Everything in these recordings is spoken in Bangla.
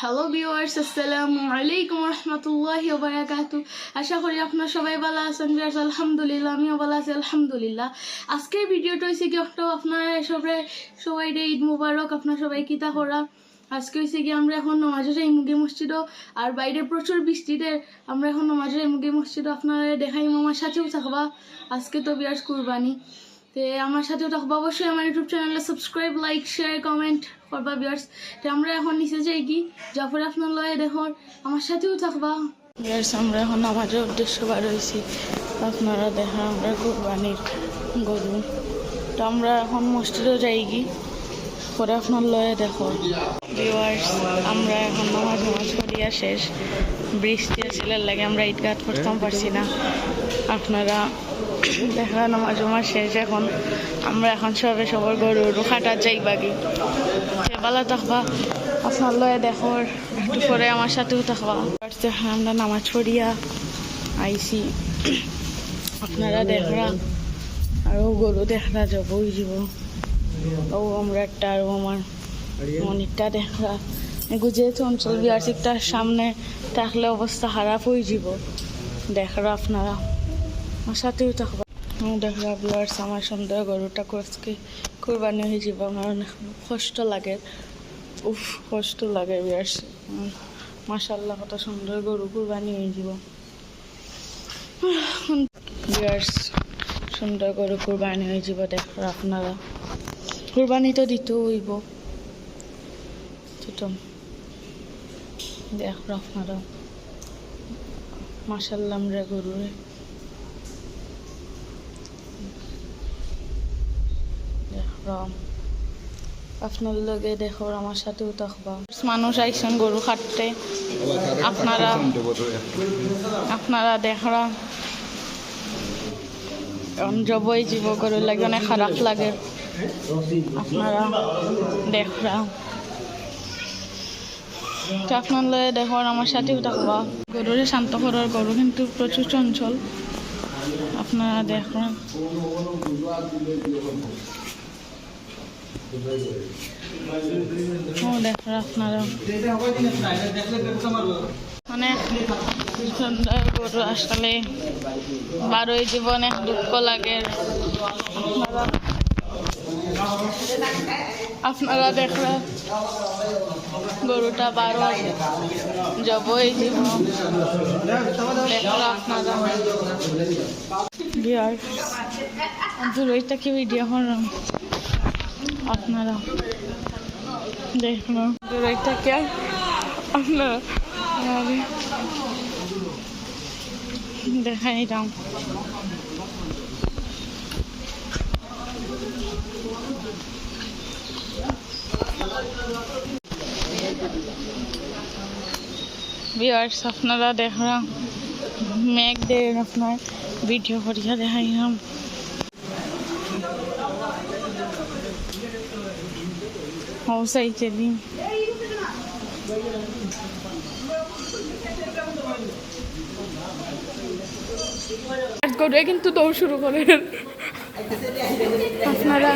হ্যালো ভিউয়ার্স আসসালামু আলাইকুম রহমতুল্লাহ বারাকাতু আশা করি আপনার সবাই ভালো আছেন ভিউয়ার্স আলহামদুলিল্লাহ আমিও ভালো আছি আলহামদুলিল্লাহ আজকের ভিডিওটা হয়েছে কি একটা আপনার সবাই সবাই ঈদ মুবারক আপনার সবাই কিতা করা আজকে হয়েছে কি আমরা এখন নমাজে যাই মুগি মসজিদও আর বাইরে প্রচুর বৃষ্টিতে আমরা এখন নমাজে যাই মুগি মসজিদও আপনারা দেখাই আমার সাথেও থাকবা। আজকে তো বিরাট কুরবানি। তে আমার সাথেও থাকবা। অবশ্যই আমার ইউটিউব চ্যানেলে সাবস্ক্রাইব লাইক শেয়ার কমেন্ট করবা বিয়ার্স, তে আমরা এখন নিচে যাই কি? জাফর আপনার লয়ে দেখুন আমার সাথেও থাকবা। বিয়ার্স, আমরা এখন আমাদের উদ্দেশ্য বার হয়েছি। আপনারা দেখা আমরা কুরবানির গরু। তো আমরা এখন মসজিদও যাই কি? পরে আপনার লয়ে দেখো। ভিউয়ার্স আমরা এখন নামাজ নামাজ করিয়া শেষ। বৃষ্টি আসলে লাগে আমরা ঈদগাহ করতাম, পারছি না। আপনারা দেখা নামাজ নামাজ শেষ এখন। আমরা এখন সবে সবার গরু গরু খাটা যাই বাকি ভালো থাকবা, আপনার লয়ে দেখো একটু পরে আমার সাথেও থাকবা। আমরা নামাজ পড়িয়া আইসি আপনারা দেখরা আরও গরু দেখরা যাবই যাব। ও আমরা একটা আরও আমার মনিরটা দেখরা। গুজে চঞ্চল বিয়ারসিকটার সামনে থাকলে অবস্থা খারাপ হয়ে যাব। দেখরা আপনারা। আমার সাথেও থাকবা। দেখরা বিয়ার্স আমার সুন্দর গরুটা আজকে কোরবানি হয়ে যাব, আমার অনেক কষ্ট লাগে। উফ, কষ্ট লাগে বিয়ার্স মাসাল্লাহ কত সুন্দর গরু কোরবানি হয়ে যাব। বিয়ার্স সুন্দর গরু কোরবানি হয়ে যাব দেখরা আপনারা। কোরবানি তো দিতেও হইব। তো দেখ আপনারা। মাসাল্লাহ আমরা গরুরে দেখলাম আপনার লগে দেখো আমার সাথেও থাকবা মানুষ আইসন গরু কাটতে। আপনারা আপনারা দেখরা। জবই জীব গরু লাগে, অনেক খারাপ লাগে। আপনারা দেখরা। তো আপনার লগে দেখো আমার সাথেও থাকবা গরুরে শান্ত করার গরু কিন্তু প্রচুর চঞ্চল। আপনারা আপনারা আসলে বারোই জীবনে দুঃখ লাগে আপনারা দেখরা গরুটা বারো যাবই জীবন আপনারা কি ভিডিও করলাম আপনারা দেখলাম দূরইটা কে? আপনারা দেখাই দাম বিয়ার্স আপনারা দেখলাম মেঘ দেন আপনার ভিডিও করিয়া দেখাইলাম। হৌসাইতে দিন করে কিন্তু দৌড় শুরু করে। আপনারা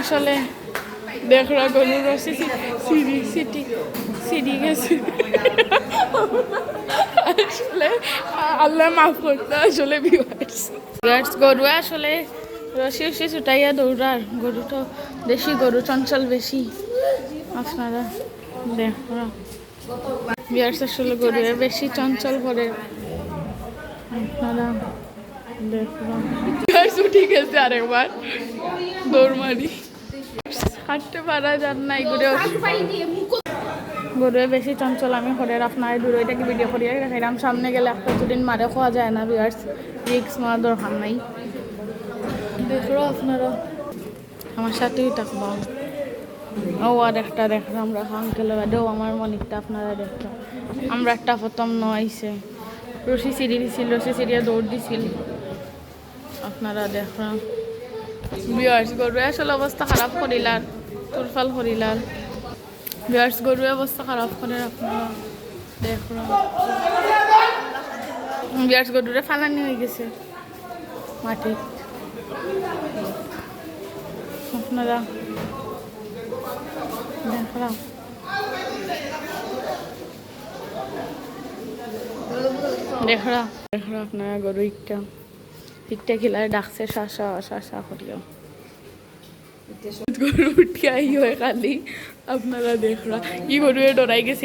আসলে দেখরা গরুর রসি সিঁড়ি সিটি সিঁড়ি গেছে। আসলে আল্লাহ মাফ করতে আসলে ভিউয়ার্স গরু আসলে রসি রসি ছুটাইয়া দৌড়ার গরু তো দেশি গরু চঞ্চল বেশি। আপনারা দেখরা বিয়ার্স আসলে গরু বেশি চঞ্চল করে আপনারা দেখলাম উঠে গেছে আরেকবার। দৌড় মারি। হাঁটতে পারা যান নাই ঘুরে গরুয়ে বেশি চঞ্চল আমি হরের আপনার দূরে এটাকে ভিডিও করিয়ে দেখাইলাম। সামনে গেলে একটা দুদিন মারে খাওয়া যায় না বিয়ার্স। রিক্স নেওয়ার দরকার নাই। দেখল আপনারা আমার সাথেই থাকবা। ও, আর একটা দেখলাম আমরা আঙ্কেল বাদেও আমার মনিকটা আপনারা দেখলাম আমরা একটা প্রথম নয়ছে রশি সিঁড়ি দিছিল, রশি সিঁড়িয়ে দৌড় দিছিল। আপনারা দেখলাম বিয়ার্স গরু আসলে অবস্থা খারাপ করিলার, তুরফাল করিলার। বিয়ার্স গরু অবস্থা খারাপ করে আপনারা দেখলাম বিয়ার্স গরুরে ফালানি হয়ে গেছে। মাটি আপনারা দেখলাম দেখরা দেখরা আপনারা গরু ইটটা। ইটটা খিলারে ডাকছে শাসা শাসা করিও। গরু উঠিয়া হয় খালি আপনারা দেখরা ই গরুয়ে ডরাই গেছে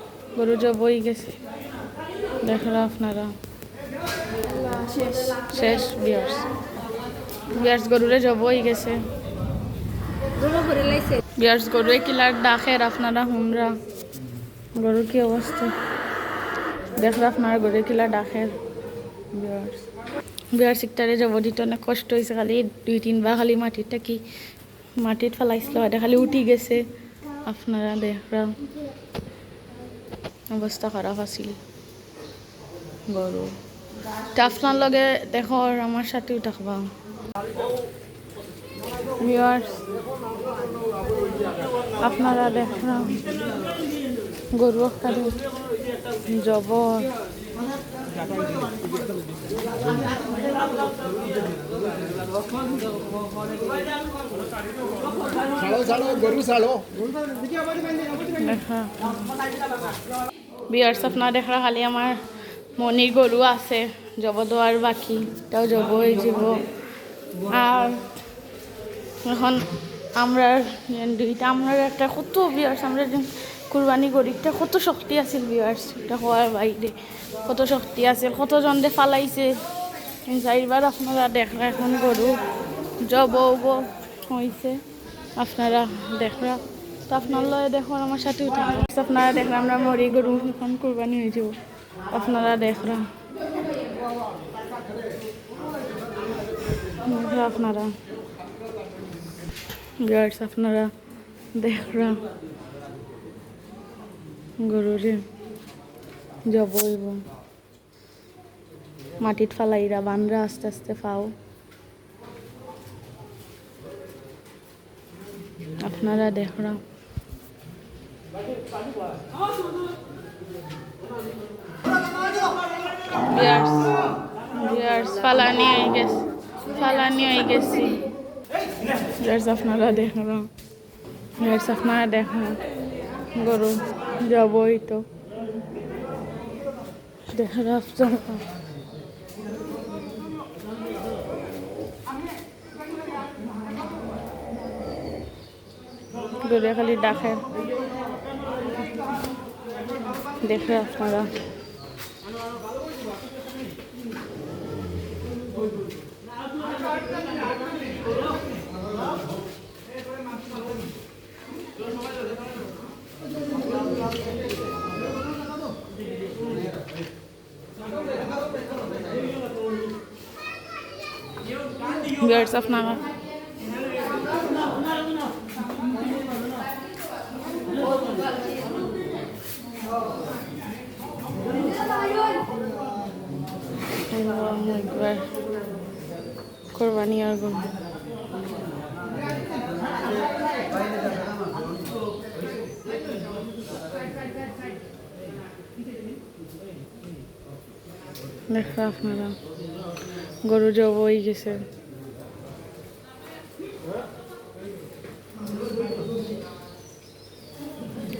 গরু জবই গেছে দেখল আপনারা। শেষ বিয়ার্স। বিয়ার্স গরুরে জবই গেছে। বিয়ার্স গরুয়ে কিলার ডাকের আপনারা হুমরা। গরুর কি অবস্থা? দেখল আপনার গরুর কিলা ডাকের বিয়ার্স। বিয়ার সিকটারে যাব দিতে অনেক কষ্ট হয়েছে, খালি দুই তিনবার খালি মাটিটা কি মাটিত ফেলাইছিল খালি উঠি গেছে। আপনারা দেখরা অবস্থা খারাপ আছিল। গরু আপনার লগে দেখো আমার সাথেও থাকবা। আপনারা দেখলাম গরু খালি জবর। গরু বিয়ার্স আপনার দেখা খালি আমার মনির গরু আছে জব দেওয়ার বাকি, তাও জব হয়ে যাব আর এখন আমরা দুইটা আমরা একটা কত বিয়ার্স আমরা কুরবানি করি একটা কত শক্তি আছিল বিয়ার্স এটা হওয়ার বাইরে কত শক্তি আছিল, কতজন দে ফালাইছে। চারবার আপনারা দেখা এখন গরু জব হয়েছে আপনারা দেখরা তো আপনার দেখুন, আমার সাথেও থাকবে আপনারা দেখলাম আমরা মরি গরু এখন কুরবানি হয়ে যাব। আপনারা দেখরা আপনারা। গার্ডস আপনারা দেখরা গরুরে যাব এবং মাটিত ফালাইরা বানরা আস্তে আস্তে ফাও। আপনারা দেখরা ফালানি হয়ে গেছে ফালানি হয়ে গেছি বিয়ার্স আপনারা দেখরা বিয়ার্স আপনারা দেখরা গরু যাবই তো। দেখরা আপনারা গরু খালি ডাকে। দেখে আপনারা Viewers আপনারা আল্লাহু আকবার কোরবানি আর গরু দেখো আপনারা। গরু জব হয়ে গেছে।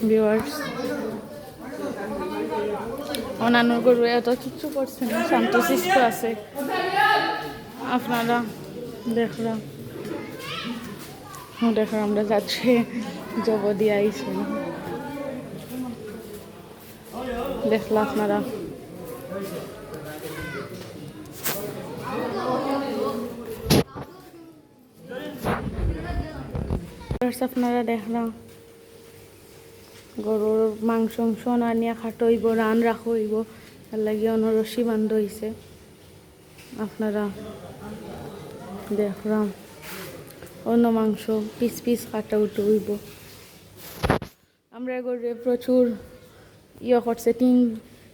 ভিউয়ার্স অন্যান্য গরু এত কিচ্ছু করছে না শান্তশিষ্ট আছে। আপনারা দেখলাম দেখলাম আমরা যাচ্ছি জব দিয়ে আইসি দেখলা আপনারা। আপনারা দেখলাম গরুর মাংস মাংস না নিয়ে খাটো হইব রান রাখো হইব তার লাগে অন্য রশি বান্ধ হয়েছে আপনারা দেখলাম। অন্য মাংস পিস পিস কাটা উঠে হইব আমরা গরুরে প্রচুর ইয়ে করছে তিন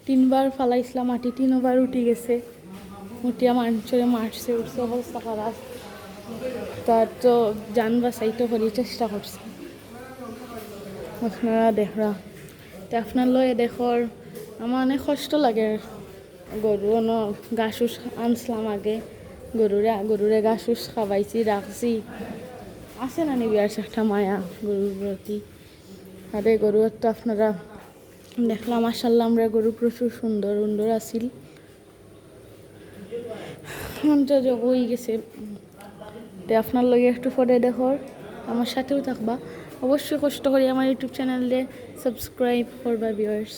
তিনবার ফালাইছিলাম মাটি তিনবার উঠে গেছে। উঠিয়া মানুষের মারছে উঠছে। অবস্থা খারাপ তার তো যান বাঁচাইতে করি চেষ্টা করছে আপনারা দেখরা তো আপনার লয়ে দেখর আমার অনেক কষ্ট লাগে। গরু অন উস আনছিলাম আগে। গরুরে গরুরে উস খাওয়াইছি রাখছি আছে না নিবি আর একটা মায়া গরুর প্রতি আর গরু তো আপনারা দেখলাম মাসাল্লাহ আমরা গরু প্রচুর সুন্দর সুন্দর আছিল। মনটা যে হয়ে গেছে। তো আপনার লগে একটু পরে দেখর আমার সাথেও থাকবা। অবশ্যই কষ্ট করি আমার ইউটিউব চ্যানেলে সাবস্ক্রাইব করবা ভিউয়ার্স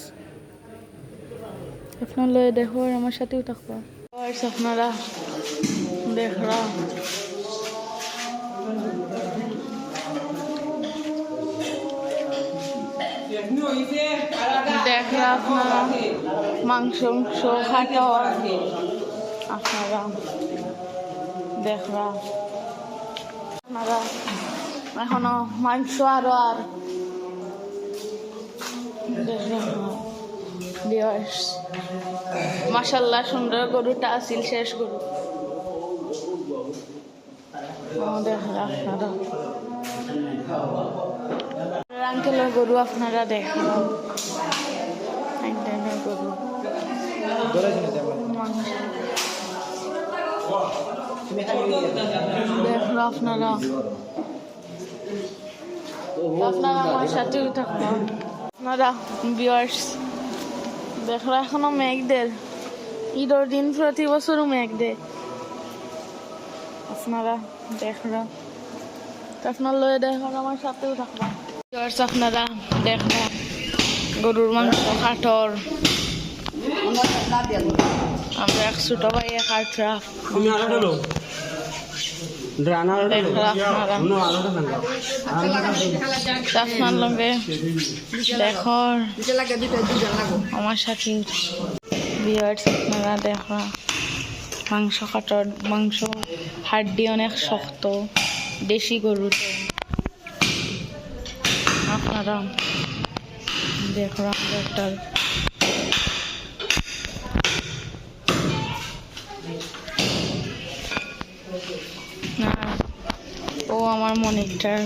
আপনার লগে দেখো আমার সাথেও থাকবা। ভিউয়ার্স আপনারা দেখরা। দেখরা আপনারা মাংস মাংস খাটা আপনারা দেখরা। আপনারা এখনও মাংস আরও আর মাসাল্লাহ সুন্দর গরুটা আছিল শেষ গরু। আপনারা। আঙ্কেলের গরু আপনারা দেখেন। গরু। মাংস। দেখুন আপনারা। আপনারা আমার সাথেও থাকবেন আপনারা ভিউয়ার্স দেখো এখনও মেঘ দের ঈদের দিন প্রতি বছরও মেঘ দে আপনারা দেখরা আপনার লয়ে দেখুন আমার সাথেও থাকবেন ভিউয়ার্স আপনারা দেখরা গরুর মাংস কাঠর আমরা এক ভাইয়ে কাঠরা তুমি আলাদা লো আমার সাথে বিয়ার্স আপনারা দেখো। মাংস কাটার মাংস হাড্ডি অনেক শক্ত দেশি গরুতে আপনারা দেখো আমরা একটা ও আমার মনিটর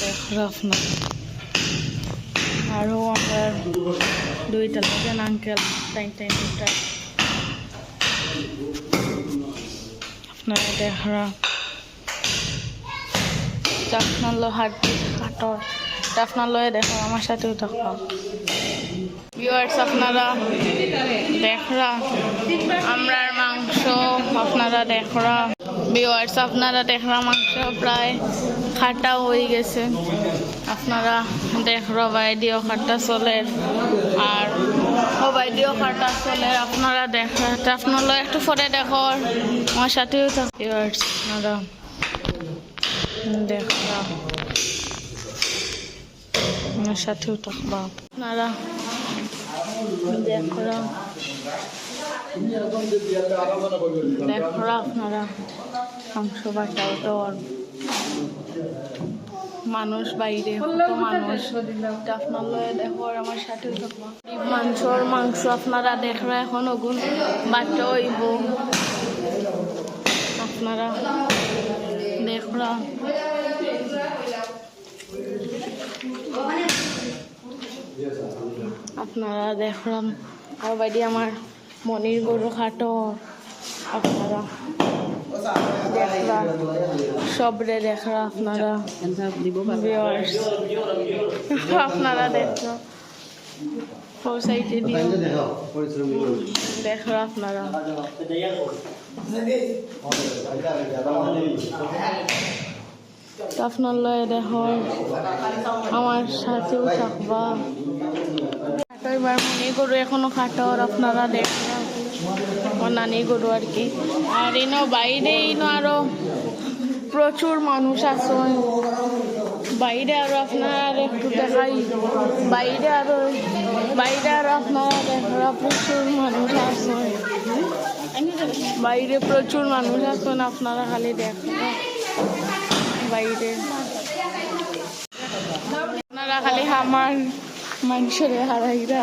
দেখো আপনার। আরও আমরা দুইটা লাগেন আঙ্কেল। টাইম টাইম দুটা আপনারা দেখরা। আপনার লো হাট কাটর আপনার লয়ে দেখো আমার সাথেও থাকো ভিউয়ার্স আপনারা দেখরা। আমরার মাংস, আপনারা দেখরা। ভিউয়ার্স আপনারা দেখরা মাংস প্রায় খাটা হয়ে গেছে। আপনারা দেখরা বাইডিও খাটা চলে। আর ও বাইডিও খাটা চলে, আপনারা দেখা আপনারা একটু পরে দেখো। আমার সাথেও থাক। ভিউয়ার্স আপনারা দেখরা আমার সাথেও থাকবা আপনারা দেখরা দেখরা আপনারা মাংস বাটাও মানুষ বাইরে মানুষ। আপনার লয়ে দেখো আমার সাথে মাংসর মাংস আপনারা দেখরা এখন ওগুন বাটতে হইব। আপনারা দেখরা আপনারা দেখলাম। আর বাড়ি আমার মনির গরু খাটো, আপনারা দেখরা সবরে দেখরা আপনারা। আপনারা দেখো ও সাইডে দিয়ে দেখো আপনারা। দেখো, আমার থাকবা। এখনও খাটো, আর আপনারা দেখবেন আমার নানি গরু আর কি। আর ইনো বাইরে ইনো আরও প্রচুর মানুষ আছে। বাইরে আরও আপনারা একটু দেখাই। বাইরে আরও বাইরে আরও আপনারা প্রচুর মানুষ আছে। বাইরে প্রচুর মানুষ আছেন আপনারা খালি দেখেন বাইরে। আপনারা খালি আমার মাংস রে হারাইরা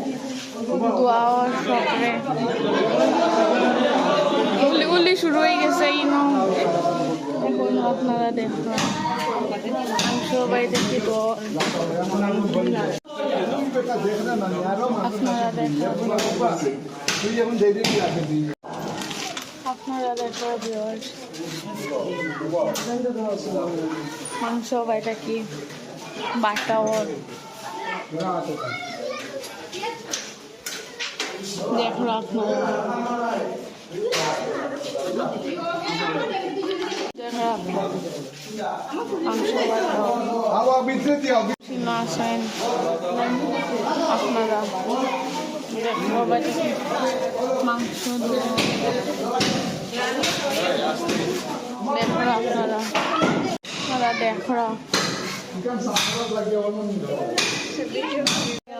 উলি উলি শুরু হয়ে গেছে এখন আপনারা বাড়িতে কি দোয়া আপনারা আপনারা দেখো। মাংস বাইটা কি বাটা ওর দেখো দিও না আছেন আপনারা। মাংস দেখো আপনারা। আপনারা দেখো।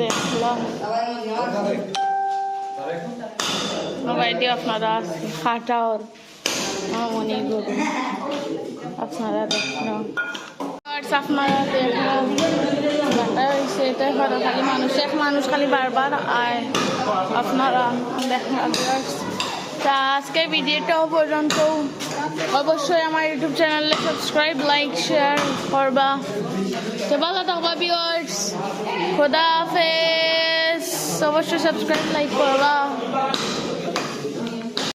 দেখলাম। মোবাইলটি আপনারা খাটা ওর মনে করুন আপনারা দেখলাম। খালি মানুষ, এক খালি বারবার আয়। আপনারা দেখলাম তা আজকে ভিডিওটাও পর্যন্ত। অবশ্যই আমার ইউটিউব চ্যানেলে সাবস্ক্রাইব লাইক শেয়ার করবা। তো ভালো থাকবা ভিউয়ার্স খোদা হাফেজ। অবশ্যই সাবস্ক্রাইব লাইক করবা